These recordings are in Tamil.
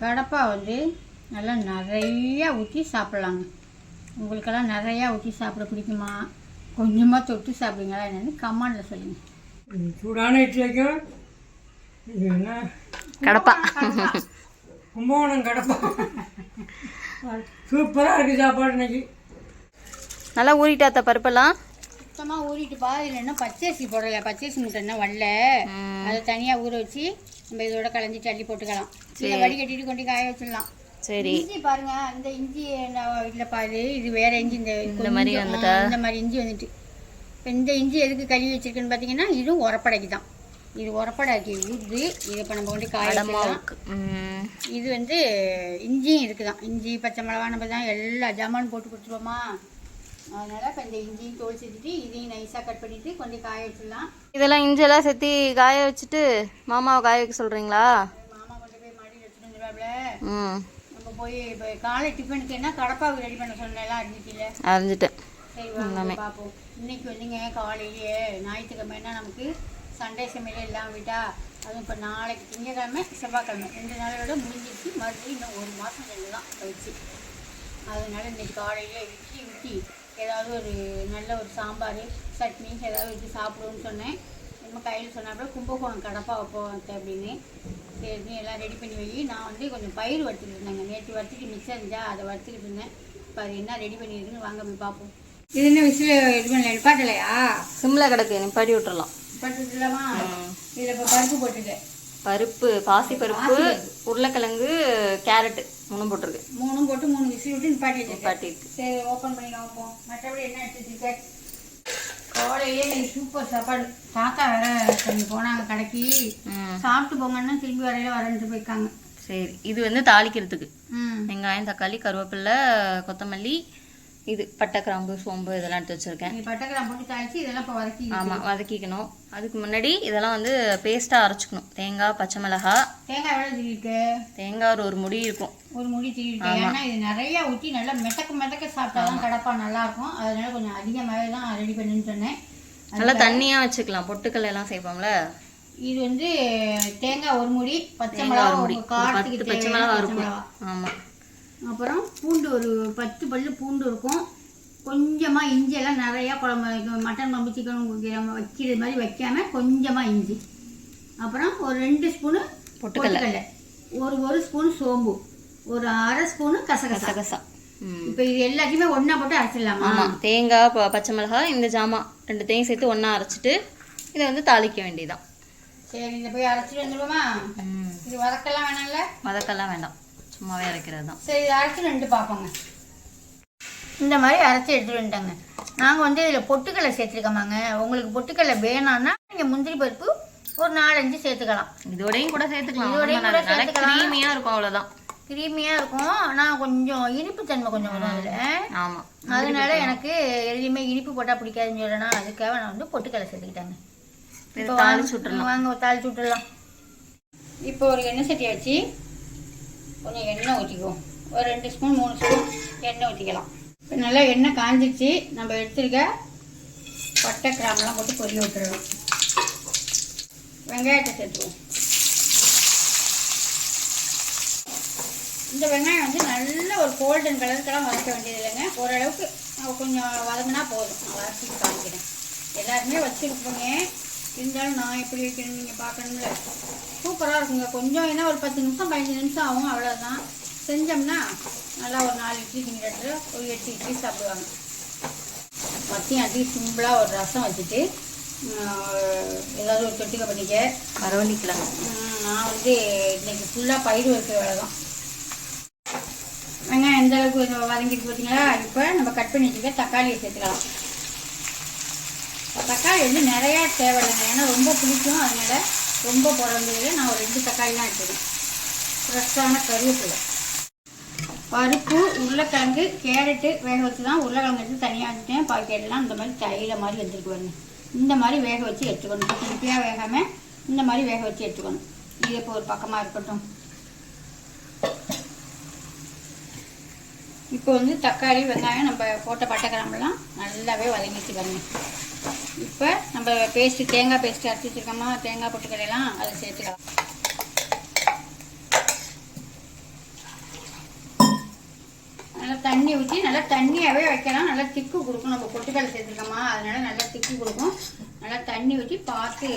கடப்பா வந்து நல்லா நிறையா ஊற்றி சாப்பிட்லாங்க. உங்களுக்கெல்லாம் நிறையா ஊற்றி சாப்பிட பிடிக்குமா? கொஞ்சமாக தொட்டு சாப்பிடுங்களா என்னன்னு கமாண்டில் சொல்லுங்கள் இது சூடான இட்லி வைக்கும் இது என்ன? கடப்பா. கும்பகோணம் கடப்பா. சூப்பராக இருக்குது சாப்பாடு இன்னைக்கு. நல்லா ஊறிட்டாத்த பருப்பெல்லாம்? சுத்தமாக ஊறிட்டுப்பா. இதில் என்ன பச்சரிசி போடலை பச்சரிசி முட்டை என்ன வரல. அதை தனியாக ஊற வச்சு நம்ம இதோட கலஞ்சி தள்ளி போட்டுக்கலாம். இதை வடிகட்டிட்டு கொண்டு காய வச்சிடலாம். சரி. இஞ்சி பாருங்க இந்த இஞ்சி இல்லை பாரு இது வேற இஞ்சி இந்த இந்த மாதிரி வந்துட்டா? இந்த மாதிரி இஞ்சி வந்துட்டு. இப்போ இந்த இஞ்சி எதுக்கு கழுவி வச்சிருக்குன்னு பார்த்தீங்கன்னா இதுவும் உரப்படைக்கு தான். இது உரப்படாக்கி ஊது இதை இப்போ நம்ம கொண்டு காய இது வந்து இஞ்சியும் இருக்குதான். இஞ்சி பச்சை மிளகா நம்ம தான் எல்லா ஜாமானும் போட்டு கொடுத்துருவோமா? அதனால இப்போ இந்த இஞ்சியும் தோல் இதையும் நைஸாக கட் பண்ணிட்டு கொஞ்சம் காய வச்சிடலாம். இதெல்லாம் இஞ்செல்லாம் செத்தி காய வச்சுட்டு மாமாவை காய வைக்க சொல்கிறீங்களா மாமா கொண்டு போய் மடியில் வச்சுட்டு வந்துடுவாப்ல ம். நம்ம போய் இப்போ காலை டிஃபனுக்கு என்ன கடப்பாவுக்கு ரெடி பண்ண சொன்னேன்லாம் இருந்துச்சுல அறிஞ்சிட்டேன். சரி வாங்க பார்ப்போம். இன்னைக்கு வந்துங்க காலையிலேயே ஞாயிற்றுக்கிழமைனா நமக்கு? சண்டே சமையல் எல்லாம் விட்டா அதுவும் இப்போ நாளைக்கு திங்கக்கிழமை செவ்வாய்க்கிழமை. ரெண்டு நாளோட முடிஞ்சிருச்சு. மறுபடியும் இன்னும் ஒரு மாதம் ரெண்டு தான் கழிச்சு. அதனால இன்னைக்கு காலையிலே இட்லி ஊற்றி ஏதாவது ஒரு நல்ல ஒரு சாம்பார் சட்னி ஏதாவது வச்சு சாப்பிடுவோம்னு சொன்னேன். நம்ம கையில் சொன்னாப்புல கும்பகோணம் கடப்பா வைப்போம் அத்தை அப்படின்னு. சரி எல்லாம் ரெடி பண்ணி வை. நான் வந்து கொஞ்சம் பயிர் வறுத்துக்கிட்டு இருந்தேங்க. நேற்று வறுத்துட்டு மிச்சம் இருந்தா அதை வறுத்துக்கிட்டு இருந்தேன். இப்போ அது என்ன ரெடி பண்ணியிருக்குன்னு வாங்க போய் பார்ப்போம். இது என்ன விசில் இது பண்ணல நிப்பாட்டலையா சிம்மில் கிடக்கு நிப்பாட்டி விட்டுறலாம். பட்டு இல்லாமா இதில் இப்போ பருப்பு போட்டுட்டேன். பருப்பு பாசி பருப்பு உருளைக்கிழங்கு கேரட்டு மூணும் போட்டிருக்கு. மூணும் போட்டு மூணு விசில் விட்டு நிப்பாட்டி நிப்பாட்டிருக்கு சரி ஓப்பன் பண்ணி பார்ப்போம் மற்றபடி என்ன எடுத்து வச்சிருக்கேன் காலையிலே சூப்பர் சாப்பாடு. தாத்தா வேற கொஞ்சம் போனாங்க கடைக்கு. சாப்பிட்டு போங்கன்னா திரும்பி வரையில வரேன்ட்டு போயிருக்காங்க. சரி இது வந்து தாளிக்கிறதுக்கு. வெங்காயம் தக்காளி கருவேப்பிலை கொத்தமல்லி இது பட்டை கிராம்பு சோம்பு இதெல்லாம் எடுத்து வச்சுருக்கேன். போட்டு தாளிச்சு இதெல்லாம் இப்போ வதக்கி ஆமாம் வதக்கிக்கணும். அதுக்கு முன்னாடி இதெல்லாம் வந்து பேஸ்ட்டாக அரைச்சிக்கணும். தேங்காய் பச்சை மிளகாய் தேங்காய் எவ்வளோ திருவிருக்கு தேங்காய் ஒரு ஒரு முடி இருக்கும். ஒரு முடி திருவிருக்கு ஏன்னா இது நிறைய ஊற்றி நல்லா மெத்தக்க மெத்தக்க சாப்பிட்டா தான் கடப்பா நல்லா இருக்கும். அதனால கொஞ்சம் அதிகமாகவே தான் ரெடி சொன்னேன். நல்லா தண்ணியாக வச்சுக்கலாம். பொட்டுக்கல்ல எல்லாம் சேர்ப்போம்ல. இது வந்து தேங்காய் ஒரு முடி பச்சை மிளகா ஒரு காரத்துக்கு பச்சை மிளகா இருக்கும். மிளகா. ஆமாம் அப்புறம் பூண்டு ஒரு பத்து பல்லு பூண்டு இருக்கும். கொஞ்சமாக இஞ்சி எல்லாம் நிறையா குழம்பு மட்டன் குழம்பு சிக்கன் வைக்கிற வைக்கிறது மாதிரி வைக்காம கொஞ்சமாக இஞ்சி. அப்புறம் ஒரு ரெண்டு ஸ்பூனு. பொட்டுக்கல்ல ஒரு ஒரு ஸ்பூன் சோம்பு. ஒரு அரை ஸ்பூனு கசகசா. இப்போ இது எல்லாத்தையுமே ஒன்றா போட்டு அரைச்சிடலாமா? ஆமாம் தேங்காய் பச்சை மிளகாய் இந்த ஜாமான் ரெண்டுத்தையும் சேர்த்து ஒன்றா அரைச்சிட்டு இதை வந்து தாளிக்க வேண்டியதான் சரி இதை போய் அரைச்சிட்டு வந்துடுவோமா? இது வதக்கலாம் வேணாம்ல? வதக்கெல்லாம் வேண்டாம் சும்மாவே அரைக்கிறது தான். சரி இதை அரைச்சி ரெண்டு பார்ப்போங்க. இந்த மாதிரி அரைச்சி எடுத்துட்டு வந்துட்டாங்க. நாங்கள் வந்து இதில் பொட்டுக்கடலை சேர்த்துருக்கோமாங்க. உங்களுக்கு பொட்டுக்கடலை வேணாம்னா நீங்கள் முந்திரி பருப்பு ஒரு நாலஞ்சு சேர்த்துக்கலாம். இதோடையும் கூட சேர்த்துக்கலாம். இதோடையும் கூட சேர்த்துக்கலாம். க்ரீமியாக இருக்கும் அவ்வளோதான் கிரீமியாக இருக்கும். ஆனால் கொஞ்சம் இனிப்பு தன்மை கொஞ்சம் வரும் அதில். ஆமாம் அதனால எனக்கு எதுலேயுமே இனிப்பு போட்டால் பிடிக்காதுன்னு சொல்லணும் அதுக்காக நான் வந்து பொட்டுக்கடலை சேர்த்துக்கிட்டேங்க. இப்போ தாளிச்சு வாங்க- விட்டுறலாம். வாங்க தாளிச்சு விட்டுடலாம் இப்போ ஒரு எண்ணெய் சட்டியை வச்சு கொஞ்சம் எண்ணெய் ஊற்றிக்குவோம். ஒரு ரெண்டு ஸ்பூன் மூணு ஸ்பூன் எண்ணெய் ஊற்றிக்கலாம். இப்போ நல்லா எண்ணெய் காஞ்சிருச்சு. நம்ம எடுத்துருக்க பட்டை கிராம்பெலாம் போட்டு பொரிய விட்டுருவோம் வெங்காயத்தை சேர்த்துக்குவோம். இந்த வெங்காயம் வந்து நல்ல ஒரு கோல்டன் கலருக்கெல்லாம் வதக்க வேண்டியது இல்லைங்க. ஓரளவுக்கு கொஞ்சம் வதங்கினா போதும். நான் வதக்கி காமிக்கிறேன். எல்லாருமே வச்சுருப்போங்க. இருந்தாலும் நான் எப்படி வைக்கணும் நீங்கள் பார்க்கணும்ல. சூப்பராக இருக்குங்க. கொஞ்சம் என்ன ஒரு பத்து நிமிஷம் பதினஞ்சு நிமிஷம் ஆகும் அவ்வளோதான் செஞ்சோம்னா நல்லா ஒரு நாலு இட்லி திங்கிறது ஒரு எட்டு இட்லி சாப்பிடுவாங்க. மத்தியம் அதி சிம்பிளாக ஒரு ரசம் வச்சுட்டு ஏதாவது ஒரு தொட்டுக்க பண்ணிக்க. வரவழிக்கலாம் நான் வந்து இன்னைக்கு ஃபுல்லாக பயிர் வைக்கிற வேலை தான். வெங்காயம் எந்த அளவுக்கு வதங்கிட்டு பார்த்தீங்களா இப்போ நம்ம கட் பண்ணி வச்சுக்க தக்காளியை சேர்த்துக்கலாம். தக்காளி வந்து நிறையா தேவையில்லைங்க. ஏன்னா ரொம்ப பிடிக்கும் அதனால் ரொம்ப போட நான் ஒரு ரெண்டு தக்காளி தான் எடுத்துக்கிறேன். ஃப்ரெஷ்ஷான கருவேப்பிலை. பருப்பு உருளைக்கிழங்கு கேரட்டு வேக வச்சு தான் உருளைக்கிழங்கு எடுத்து தனியாக வச்சுட்டேன் பாக்கெட்லாம் இந்த மாதிரி தையில மாதிரி எடுத்துகிட்டு வரணும். இந்த மாதிரி வேக வச்சு எடுத்துக்கணும். திருப்பியாக வேகாமல் இந்த மாதிரி வேக வச்சு எடுத்துக்கணும். இது இப்போ ஒரு பக்கமாக இருக்கட்டும். இப்போ வந்து தக்காளி வெங்காயம் நம்ம போட்ட பட்டை கிராம்பெல்லாம் நல்லாவே வதங்கிட்டு வரணும் இப்போ நம்ம பேஸ்ட்டு தேங்காய் பேஸ்ட்டு அரைச்சி வச்சுருக்கோமா தேங்காய் பொட்டுக்கடையெல்லாம் அதை சேர்த்துக்கலாம். நல்லா தண்ணி ஊற்றி நல்லா தண்ணியாகவே வைக்கலாம். நல்லா திக்கு கொடுக்கும். நம்ம பொட்டுக்கடை சேர்த்துருக்கோமா அதனால நல்லா திக்கு கொடுக்கும். நல்லா தண்ணி ஊற்றி பார்த்து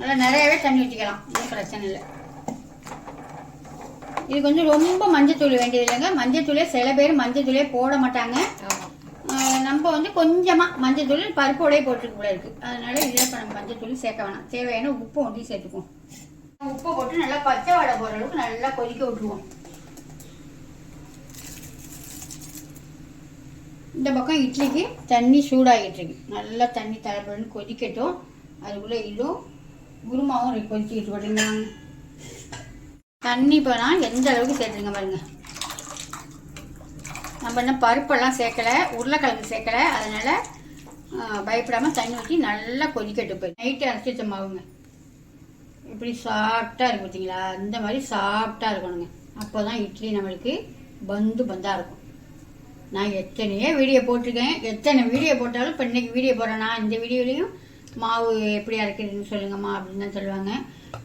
நல்லா நிறையாவே தண்ணி ஊற்றிக்கலாம் ஒன்றும் பிரச்சனை இல்லை. இதுக்கு வந்து ரொம்ப மஞ்சத்தூள் வேண்டியது இல்லைங்க. மஞ்சத்தூளே சில பேர் மஞ்சத்தூளே போட மாட்டாங்க. நம்ம வந்து கொஞ்சமாக மஞ்சத்தூள் பருப்போடயே போட்டுருக்கு போல இருக்கு. அதனால இதில் இப்போ நம்ம மஞ்சத்தூள் சேர்க்க வேணாம். தேவையான உப்பு ஒண்டி சேர்த்துக்குவோம். உப்பை போட்டு நல்லா பச்சை வாடை போகிற அளவுக்கு நல்லா கொதிக்க விட்டுருவோம். இந்த பக்கம் இட்லிக்கு தண்ணி சூடாகிட்டு இருக்கு. நல்லா தண்ணி தலைப்படன்னு கொதிக்கட்டும். அதுக்குள்ளே இதுவும் குருமாவும் கொதிச்சுக்கிட்டு போட்டுங்க தண்ணி போனால் எந்த அளவுக்கு சேர்த்துருங்க பாருங்க. நம்ம இன்னும் பருப்பெல்லாம் சேர்க்கலை உருளைக்கிழங்கு சேர்க்கலை அதனால் பயப்படாமல் தண்ணி ஊற்றி நல்லா கொதிக்கட்டு போய். நைட்டு அரைச்சி வச்சமாகுங்க இப்படி சாஃப்டாக இருக்கும் பார்த்தீங்களா இந்த மாதிரி சாஃப்டாக இருக்கணுங்க. அப்போ தான் இட்லி நம்மளுக்கு பந்து பந்தாக இருக்கும். நான் எத்தனையோ வீடியோ போட்டிருக்கேன். எத்தனை வீடியோ போட்டாலும் இப்போ இன்றைக்கி வீடியோ போடுறேன்னா இந்த வீடியோலையும் மாவு எப்படி அரைக்கிறதுன்னு சொல்லுங்கம்மா அப்படின்னு தான் சொல்லுவாங்க.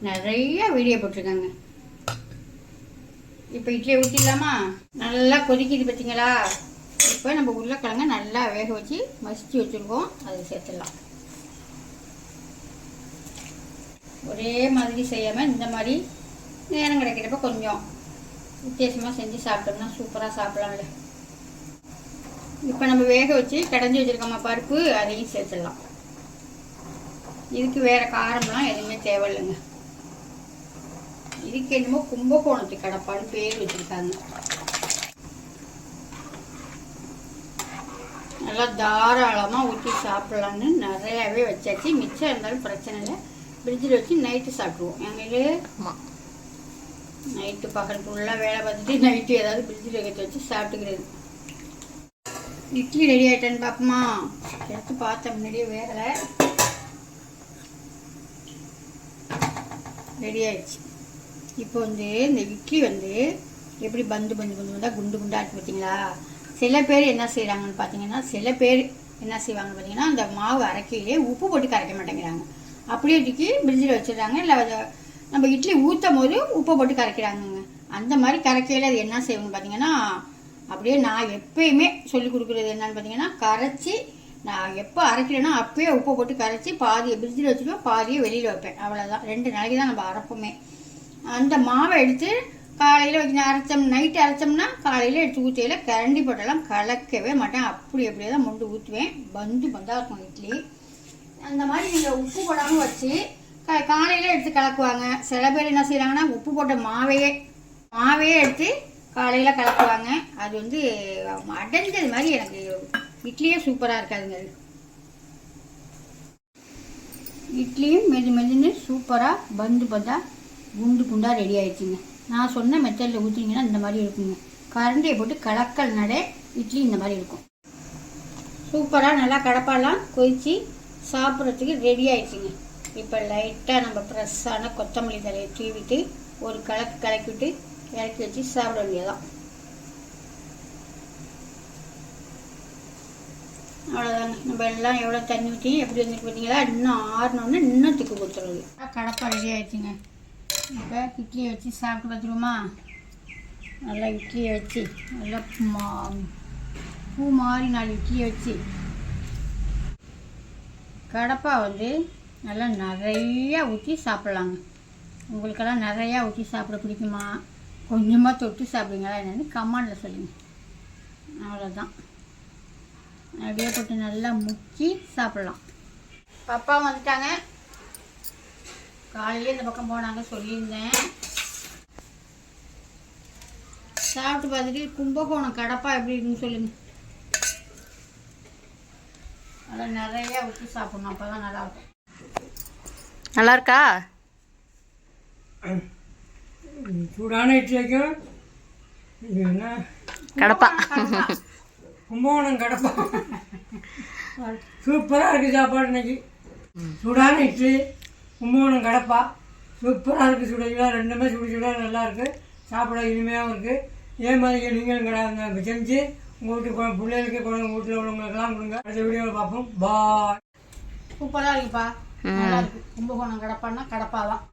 நிறைய வீடியோ போட்டிருக்காங்க. இப்போ இட்லியை ஊற்றிடலாமா நல்லா கொதிக்குது பார்த்தீங்களா இப்போ நம்ம உருளைக்கிழங்க நல்லா வேக வச்சு மசிச்சு வச்சுருக்கோம். அதை சேர்த்துடலாம். ஒரே மாதிரி செய்யாமல் இந்த மாதிரி நேரம் கிடைக்கிறப்ப கொஞ்சம் வித்தியாசமாக செஞ்சு சாப்பிட்டோம்னா சூப்பராக சாப்பிடலாம்ல. இப்போ நம்ம வேக வச்சு கடைஞ்சி வச்சுருக்கோமா பருப்பு அதையும் சேர்த்துடலாம். இதுக்கு வேறு காரம்லாம் எதுவுமே தேவையில்லைங்க. இதுக்கு என்னமோ கும்பகோணத்து கடப்பான்னு பேர் வச்சுருக்காங்க நல்லா தாராளமாக ஊற்றி சாப்பிட்லான்னு நிறையாவே வச்சாச்சு மிச்சம் இருந்தாலும் பிரச்சனை இல்லை ஃப்ரிட்ஜில் வச்சு நைட்டு சாப்பிடுவோம் எங்களுக்கு நைட்டு பகல் ஃபுல்லாக வேலை பார்த்துட்டு நைட்டு ஏதாவது ஃப்ரிட்ஜில் வைக்க வச்சு சாப்பிட்டுக்கிறது இட்லி ரெடி ஆயிட்டேன்னு பார்ப்போமா எடுத்து பார்த்தேன் முன்னாடியே வேகலை ரெடி ஆயிடுச்சு இப்போ வந்து இந்த இட்லி வந்து எப்படி பந்து பந்து பந்து வந்தால் குண்டு குண்டாக இருக்கு பார்த்தீங்களா சில பேர் என்ன செய்கிறாங்கன்னு பார்த்தீங்கன்னா சில பேர் என்ன செய்வாங்க பார்த்தீங்கன்னா அந்த மாவு அரைக்கையிலே உப்பு போட்டு கரைக்க மாட்டேங்கிறாங்க. அப்படியே தூக்கி ஃப்ரிட்ஜில் வச்சிடுறாங்க. இல்லை அதை நம்ம இட்லி ஊற்றும் போது உப்பை போட்டு கரைக்கிறாங்கங்க. அந்த மாதிரி கரைக்கையில் அது என்ன செய்வோம்னு பார்த்தீங்கன்னா அப்படியே நான் எப்பயுமே சொல்லி கொடுக்குறது என்னன்னு பார்த்தீங்கன்னா கரைச்சி நான் எப்போ அரைக்கிறேனோ அப்பயே உப்பை போட்டு கரைச்சி பாதியை ஃப்ரிட்ஜில் வச்சுருவேன் பாதியை வெளியில் வைப்பேன். அவ்வளோதான் ரெண்டு நாளைக்கு தான் நம்ம அரைப்போமே. அந்த மாவை எடுத்து காலையில் வச்சு அரைச்சோம் நைட்டு அரைச்சோம்னா காலையில் எடுத்து ஊற்றியில் கரண்டி போட்டெல்லாம் கலக்கவே மாட்டேன். அப்படி அப்படியே தான் மொண்டு ஊற்றுவேன் பந்து பந்தாக இருக்கும் இட்லி அந்த மாதிரி நீங்கள் உப்பு போடாமல் வச்சு க காலையில் எடுத்து கலக்குவாங்க. சில பேர் என்ன செய்கிறாங்கன்னா உப்பு போட்ட மாவையே மாவையே எடுத்து காலையில் கலக்குவாங்க. அது வந்து அடைஞ்சது மாதிரி எனக்கு இட்லியே சூப்பராக இருக்காதுங்க அது. இட்லியும் மெது மெதுன்னு சூப்பராக பந்து பந்தா குண்டு குண்டாக ரெடி ஆயிடுச்சுங்க. நான் சொன்ன மெத்தடில் ஊற்றிங்கன்னா இந்த மாதிரி இருக்குங்க. கரண்டியை போட்டு கலக்கல் நடை இட்லி இந்த மாதிரி இருக்கும். சூப்பராக நல்லா கடப்பாலாம் கொதித்து சாப்பிட்றதுக்கு ரெடி ஆயிடுச்சுங்க. இப்போ லைட்டாக நம்ம ஃப்ரெஷ்ஷான கொத்தமல்லி தலையை தூவிட்டு ஒரு கலக்கு விட்டு இறக்கி வச்சு சாப்பிட வேண்டியதான் அவ்வளோதாங்க நம்ம எல்லாம் எவ்வளோ தண்ணி ஊற்றி எப்படி வந்துருக்கு பார்த்தீங்களா இன்னும் ஆறினோன்னு இன்னும் திக்கு கொடுத்துருது கடப்பா ரெடி ஆயிடுச்சுங்க. இப்போ இட்லியை வச்சு சாப்பிட்டு பார்த்துருவோமா நல்லா இட்லியை வச்சு நல்லா மா பூ மாதிரி நாலு இட்லியை வச்சு. கடப்பா வந்து நல்லா நிறையா ஊற்றி சாப்பிட்லாங்க. உங்களுக்கெல்லாம் நிறையா ஊற்றி சாப்பிட பிடிக்குமா? கொஞ்சமாக தொட்டு சாப்பிடுங்களா என்னன்னு கமாண்டில் சொல்லுங்கள் அவ்வளோதான் அப்படியே போட்டு நல்லா முக்கி சாப்பிட்லாம். பாப்பா வந்துட்டாங்க. காலையிலே இந்த பக்கம் போனாங்க சொல்லியிருந்தேன். சாப்பிட்டு பார்த்துட்டு கும்பகோணம் கடப்பா எப்படி இருக்குன்னு சொல்லுங்க. நல்லா நிறைய ஊற்றி சாப்பிடணும் அப்போ தான் நல்லாயிருக்கும் நல்லா இருக்கா? சூடான இட்லி வைக்கும் இது என்ன? கடப்பா. கும்பகோணம் கடப்பா. சூப்பராக இருக்குது சாப்பாடு இன்னைக்கு. சூடான இட்லி. கும்பகோணம் கடப்பா. சூப்பராக இருக்குது சுட சுட ரெண்டுமே சுட சுட நல்லா இருக்குது சாப்பிட இனிமையாகவும் இருக்குது இதே மாதிரி நீங்களும் கடை செஞ்சு உங்கள் வீட்டுக்கு பிள்ளைகளுக்கு உங்கள் வீட்டில் உள்ளவங்களுக்கெல்லாம் கொடுங்க. அடுத்த வீடியோவில் பார்ப்போம். பாய் சூப்பராக இருக்குப்பா. நல்லா இருக்கு. கும்பகோணம் கடப்பான்னா கடப்பா தான்